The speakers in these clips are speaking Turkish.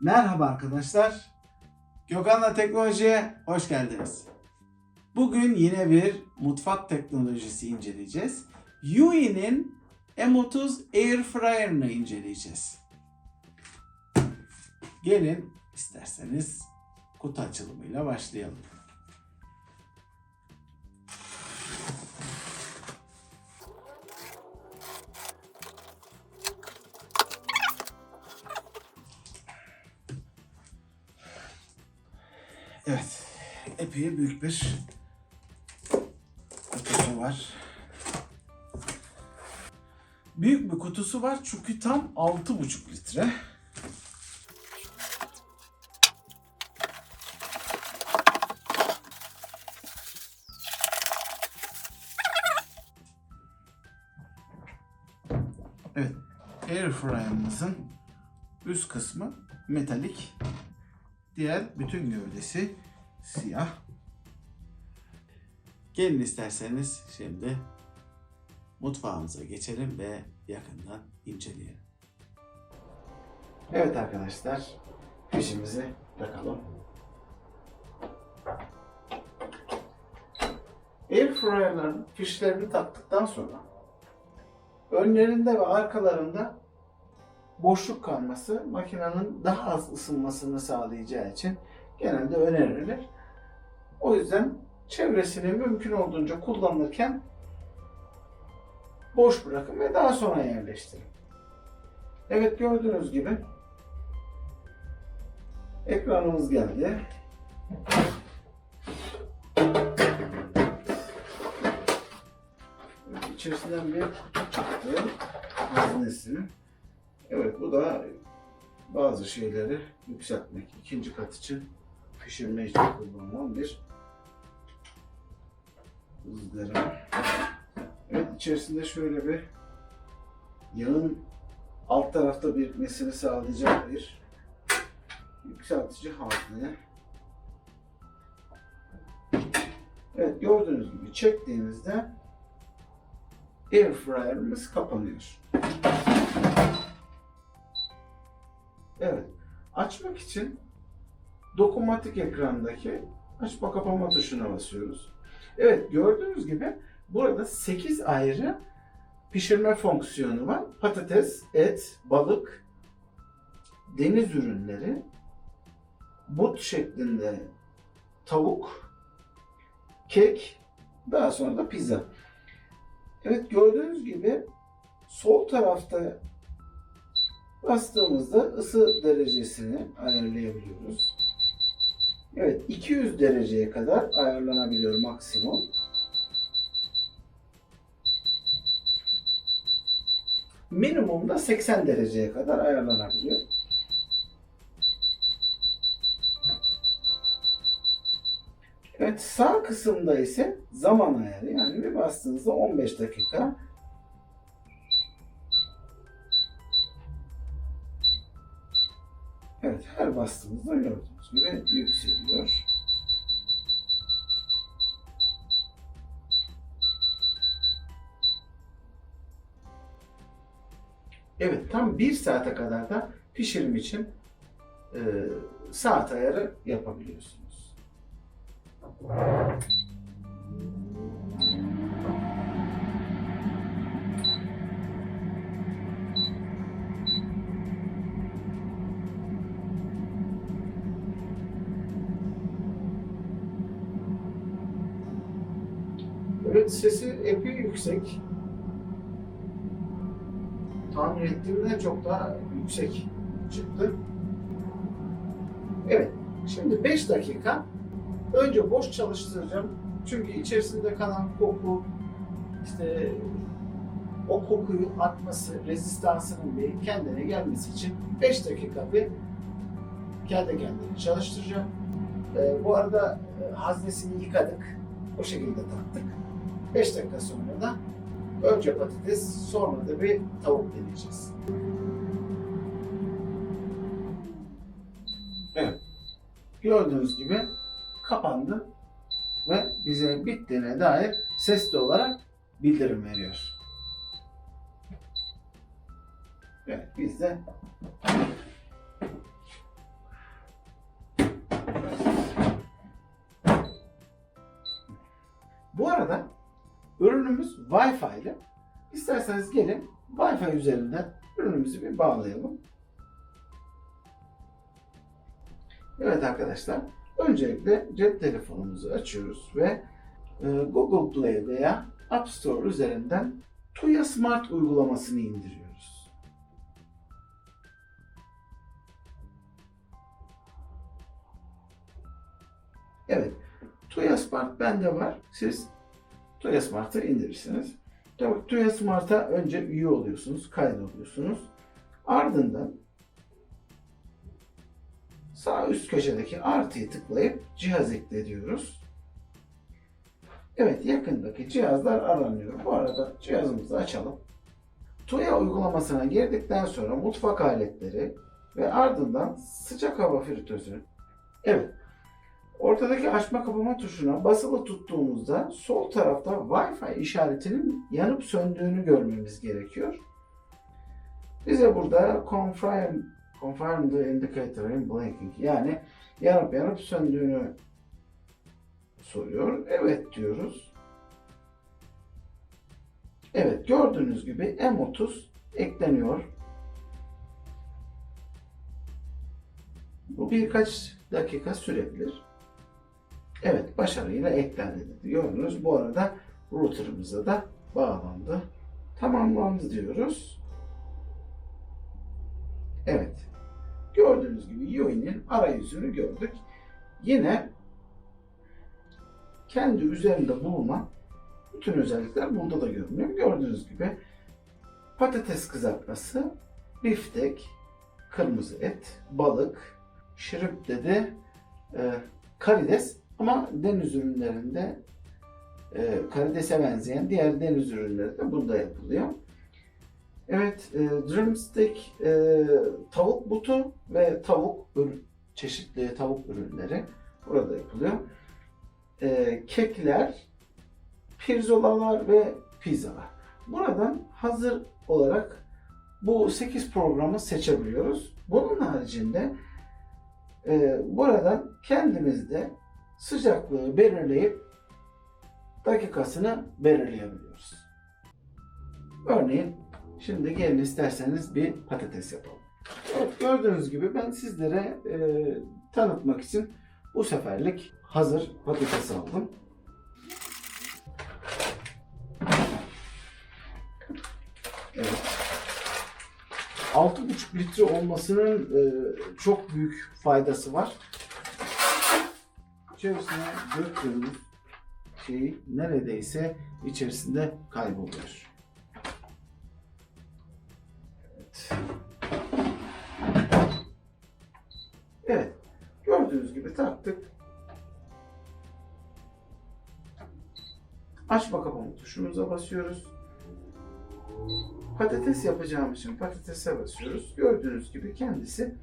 Merhaba arkadaşlar. Gökhan'la Teknoloji'ye hoş geldiniz. Bugün yine bir mutfak teknolojisi inceleyeceğiz. Yui'nin M30 Air Fryer'ını inceleyeceğiz. Gelin isterseniz kutu açılımıyla başlayalım. Evet, epey büyük bir kutusu var. Büyük bir kutusu var çünkü tam 6,5 litre. Evet, air fryer'ımızın üst kısmı metalik Diğer bütün gövdesi siyah. Gelin isterseniz şimdi mutfağımıza geçelim ve yakından inceleyelim. Evet arkadaşlar, fişimizi takalım. Airfryer'ların fişlerini taktıktan sonra önlerinde ve arkalarında boşluk kalması makinenin daha az ısınmasını sağlayacağı için genelde önerilir. O yüzden çevresini mümkün olduğunca kullanırken boş bırakın ve daha sonra yerleştirin. Evet gördüğünüz gibi ekranımız geldi. İçerisinden bir kutu çıktı. Haznesi. Evet bu da bazı şeyleri yükseltmek, ikinci kat için pişirme için kullanılan bir ızgara. Evet içerisinde şöyle bir yağın alt tarafta birikmesini sağlayacak bir yükseltici hazne. Evet gördüğünüz gibi çektiğimizde air fryer'ımız kapanıyor. Evet. Açmak için dokunmatik ekrandaki açma kapama tuşuna basıyoruz. Evet gördüğünüz gibi burada 8 ayrı pişirme fonksiyonu var. Patates, et, balık, deniz ürünleri, but şeklinde tavuk, kek, daha sonra da pizza. Evet gördüğünüz gibi sol tarafta Bastığımızda ısı derecesini ayarlayabiliyoruz. Evet 200 dereceye kadar ayarlanabiliyor maksimum. Minimumda 80 dereceye kadar ayarlanabiliyor. Evet sağ kısımda ise zaman ayarı yani bir bastığınızda 15 dakika her bastığımızda gördüğünüz gibi yükseliyor. Evet, tam bir saate kadar da pişirim için e, saat ayarı yapabiliyorsunuz. Sesi epey yüksek. Tahmin ettiğimden çok daha yüksek çıktı. Evet. Şimdi 5 dakika önce boş çalıştıracağım. Çünkü içerisinde kalan koku işte o kokuyu atması, rezistansının bir kendine gelmesi için 5 dakika bir kendi kendine çalıştıracağım. Ee, bu arada e, haznesini yıkadık. O şekilde taktık. 5 dakika sonra da önce patates sonra da bir tavuk deneyeceğiz. Evet. Gördüğünüz gibi kapandı ve bize bittiğine dair sesli olarak bildirim veriyor. Evet biz de Bu arada ürünümüz Wi-Fi'li. İsterseniz gelin Wi-Fi üzerinden ürünümüzü bir bağlayalım. Evet arkadaşlar, öncelikle cep telefonumuzu açıyoruz ve e, Google Play veya App Store üzerinden Tuya Smart uygulamasını indiriyoruz. Evet, Tuya Smart bende var. Siz Tuya Smart'ı indirirsiniz. Tabii Tuya Smart'a önce üye oluyorsunuz, kaydoluyorsunuz. Ardından sağ üst köşedeki artıyı tıklayıp cihaz ekle diyoruz. Evet yakındaki cihazlar aranıyor. Bu arada cihazımızı açalım. Tuya uygulamasına girdikten sonra mutfak aletleri ve ardından sıcak hava fritözü. Evet. Ortadaki açma kapama tuşuna basılı tuttuğumuzda sol tarafta Wi-Fi işaretinin yanıp söndüğünü görmemiz gerekiyor. Bize burada confirm, confirm the indicator in blinking yani yanıp yanıp söndüğünü soruyor. Evet diyoruz. Evet gördüğünüz gibi M30 ekleniyor. Bu birkaç dakika sürebilir. Evet başarıyla eklendi dedi. Gördünüz bu arada router'ımıza da bağlandı. Tamamlandı diyoruz. Evet. Gördüğünüz gibi UI'nin arayüzünü gördük. Yine kendi üzerinde bulunan bütün özellikler burada da görünüyor. Gördüğünüz gibi patates kızartması, biftek, kırmızı et, balık, shrimp dedi, e, karides ama deniz ürünlerinde e, karidese benzeyen diğer deniz ürünleri de burada yapılıyor. Evet, e, drumstick, e, tavuk butu ve tavuk ürün, çeşitli tavuk ürünleri burada yapılıyor. E, kekler, pirzolalar ve pizzalar. Buradan hazır olarak bu 8 programı seçebiliyoruz. Bunun haricinde e, buradan kendimiz de sıcaklığı belirleyip dakikasını belirleyebiliyoruz. Örneğin şimdi gelin isterseniz bir patates yapalım. Evet gördüğünüz gibi ben sizlere e, tanıtmak için bu seferlik hazır patates aldım. Evet. 6,5 litre olmasının e, çok büyük faydası var. İçerisine döktüğümüz şey neredeyse içerisinde kayboluyor. Evet. Evet. Gördüğünüz gibi taktık. Açma kapama tuşumuza basıyoruz. Patates yapacağım için patatese basıyoruz. Gördüğünüz gibi kendisi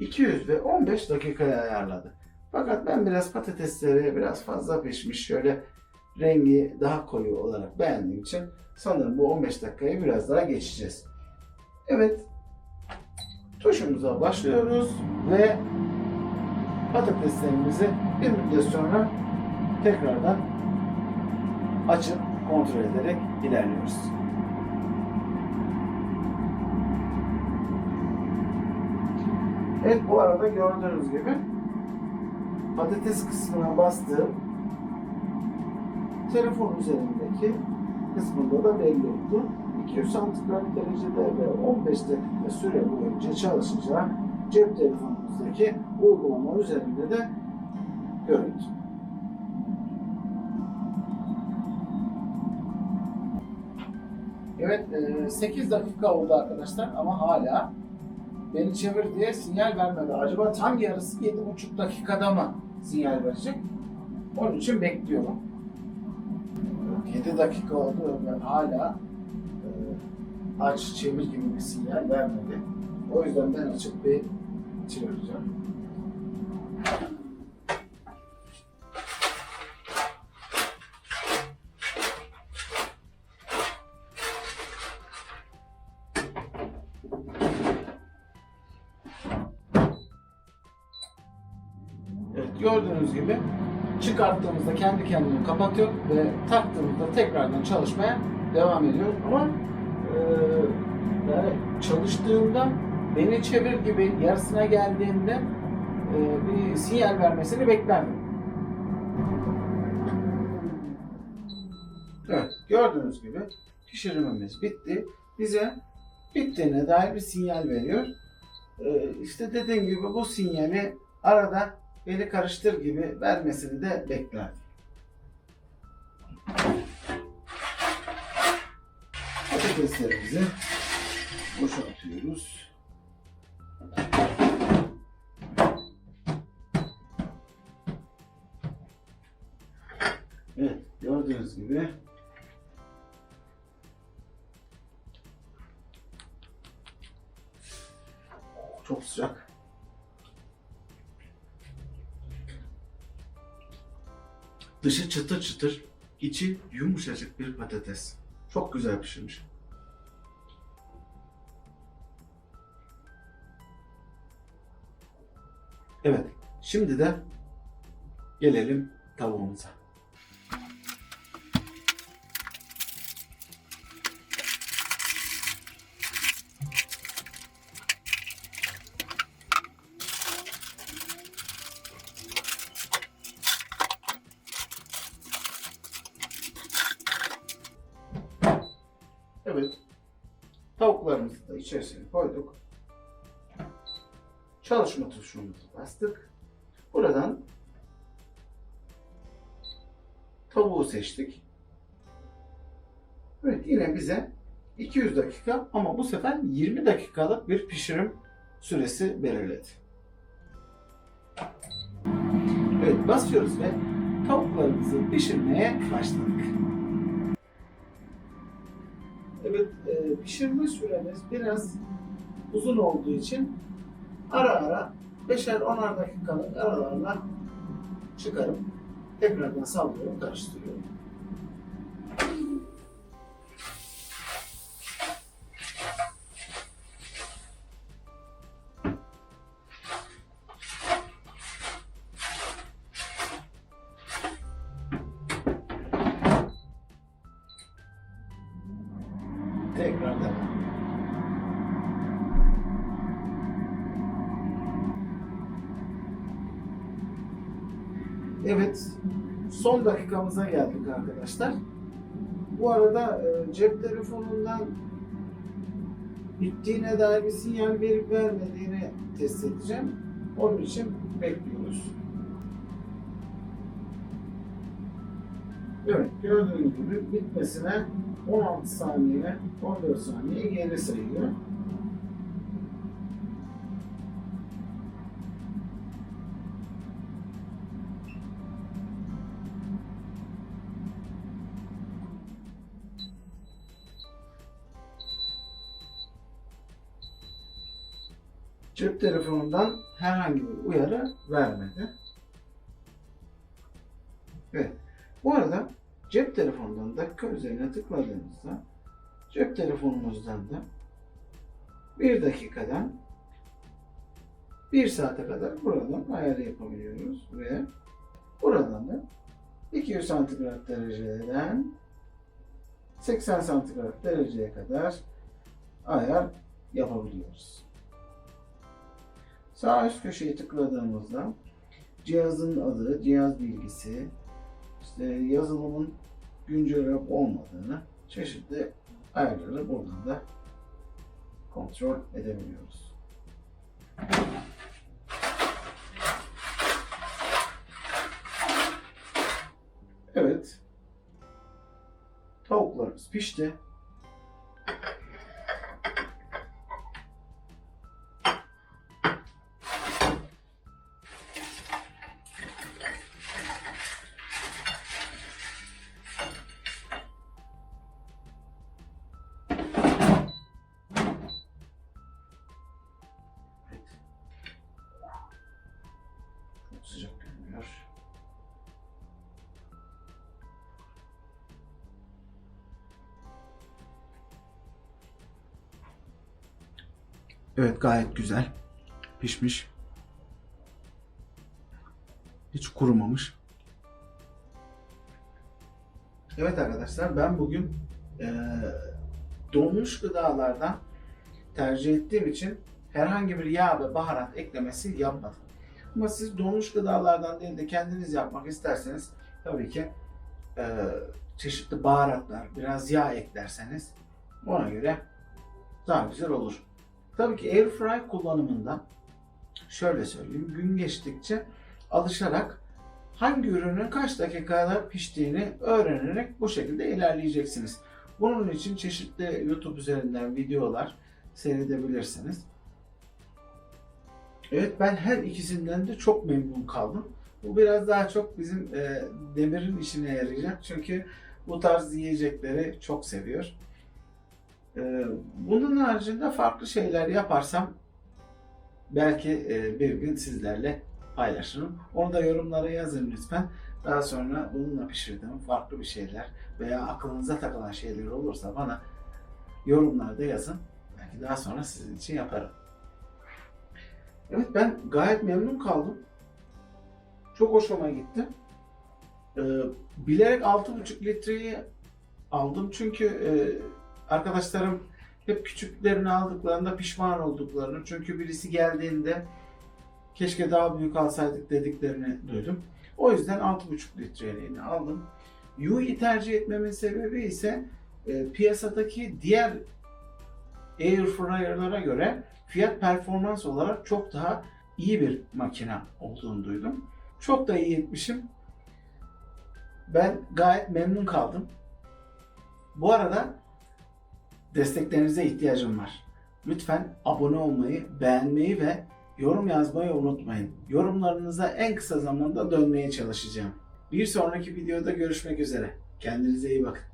200 ve 15 dakikaya ayarladı. Fakat ben biraz patatesleri biraz fazla pişmiş şöyle rengi daha koyu olarak beğendiğim için sanırım bu 15 dakikayı biraz daha geçeceğiz. Evet. Tuşumuza başlıyoruz ve patateslerimizi bir müddet sonra tekrardan açıp kontrol ederek ilerliyoruz. Evet bu arada gördüğünüz gibi patates kısmına bastığım telefon üzerindeki kısmında da belli oldu. 200 santigrat derecede ve 15 dakika süre boyunca çalışacağı cep telefonumuzdaki uygulama üzerinde de görüntü. Evet 8 dakika oldu arkadaşlar ama hala beni çevir diye sinyal vermedi. Acaba tam yarısı 7,5 dakikada mı sinyal verecek? Onun için bekliyorum. 7 dakika oldu ve hala e, aç çevir gibi bir sinyal vermedi. O yüzden ben açıp bir çevireceğim. Kendini kapatıyor ve taktığımızda tekrardan çalışmaya devam ediyor. Ama e, yani beni çevir gibi yarısına geldiğinde e, bir sinyal vermesini beklerdim. Evet, gördüğünüz gibi pişirimimiz bitti. Bize bittiğine dair bir sinyal veriyor. Ee, işte dediğim gibi bu sinyali arada beni karıştır gibi vermesini de beklerdim. Patateslerimizi boşaltıyoruz. Evet, gördüğünüz gibi çok sıcak. Dışı çıtır çıtır, içi yumuşacık bir patates. Çok güzel pişirmiş. Evet, şimdi de gelelim tavuğumuza. Tuşumuzu bastık. Buradan tavuğu seçtik. Evet yine bize 200 dakika ama bu sefer 20 dakikalık bir pişirim süresi belirledi. Evet basıyoruz ve tavuklarımızı pişirmeye başladık. Evet, e, pişirme süremiz biraz uzun olduğu için ara ara 5'er 10'ar dakikalık aralarla çıkarıp tekrardan sallıyorum, karıştırıyorum. Dakikamıza geldik arkadaşlar. Bu arada e, cep telefonundan bittiğine dair bir sinyal verip vermediğini test edeceğim. Onun için bekliyoruz. Evet, gördüğünüz gibi bitmesine 16 saniye, 14 saniye geri sayıyor. Cep telefonundan herhangi bir uyarı vermedi. Evet. Bu arada cep telefonundan dakika üzerine tıkladığınızda cep telefonunuzdan da bir dakikadan bir saate kadar buradan ayar yapabiliyoruz ve buradan da 200 santigrat dereceden 80 santigrat dereceye kadar ayar yapabiliyoruz. Sağ üst köşeyi tıkladığımızda cihazın adı, cihaz bilgisi, işte yazılımın güncel olup olmadığını çeşitli ayarları buradan da kontrol edebiliyoruz. Evet. Tavuklarımız pişti. Evet gayet güzel. Pişmiş. Hiç kurumamış. Evet arkadaşlar ben bugün eee donmuş gıdalardan tercih ettiğim için herhangi bir yağ ve baharat eklemesi yapmadım. Ama siz donmuş gıdalardan değil de kendiniz yapmak isterseniz tabii ki eee, çeşitli baharatlar, biraz yağ eklerseniz ona göre daha güzel olur. Tabii ki airfry kullanımında şöyle söyleyeyim gün geçtikçe alışarak hangi ürünün kaç dakikada piştiğini öğrenerek bu şekilde ilerleyeceksiniz. Bunun için çeşitli YouTube üzerinden videolar seyredebilirsiniz. Evet ben her ikisinden de çok memnun kaldım. Bu biraz daha çok bizim e, Demir'in işine yarayacak. Çünkü bu tarz yiyecekleri çok seviyor. E, bunun haricinde farklı şeyler yaparsam belki e, bir gün sizlerle paylaşırım. Onu da yorumlara yazın lütfen. Daha sonra bununla pişirdiğim farklı bir şeyler veya aklınıza takılan şeyler olursa bana yorumlarda yazın. Belki daha sonra sizin için yaparım. Evet ben gayet memnun kaldım. Çok hoşuma gitti. Ee, bilerek 6,5 litreyi aldım çünkü e, arkadaşlarım hep küçüklerini aldıklarında pişman olduklarını çünkü birisi geldiğinde keşke daha büyük alsaydık dediklerini duydum. O yüzden 6,5 litreliğini aldım. Yui'yi tercih etmemin sebebi ise e, piyasadaki diğer air fryer'lara göre fiyat performans olarak çok daha iyi bir makine olduğunu duydum. Çok da iyi etmişim. Ben gayet memnun kaldım. Bu arada desteklerinize ihtiyacım var. Lütfen abone olmayı, beğenmeyi ve yorum yazmayı unutmayın. Yorumlarınıza en kısa zamanda dönmeye çalışacağım. Bir sonraki videoda görüşmek üzere. Kendinize iyi bakın.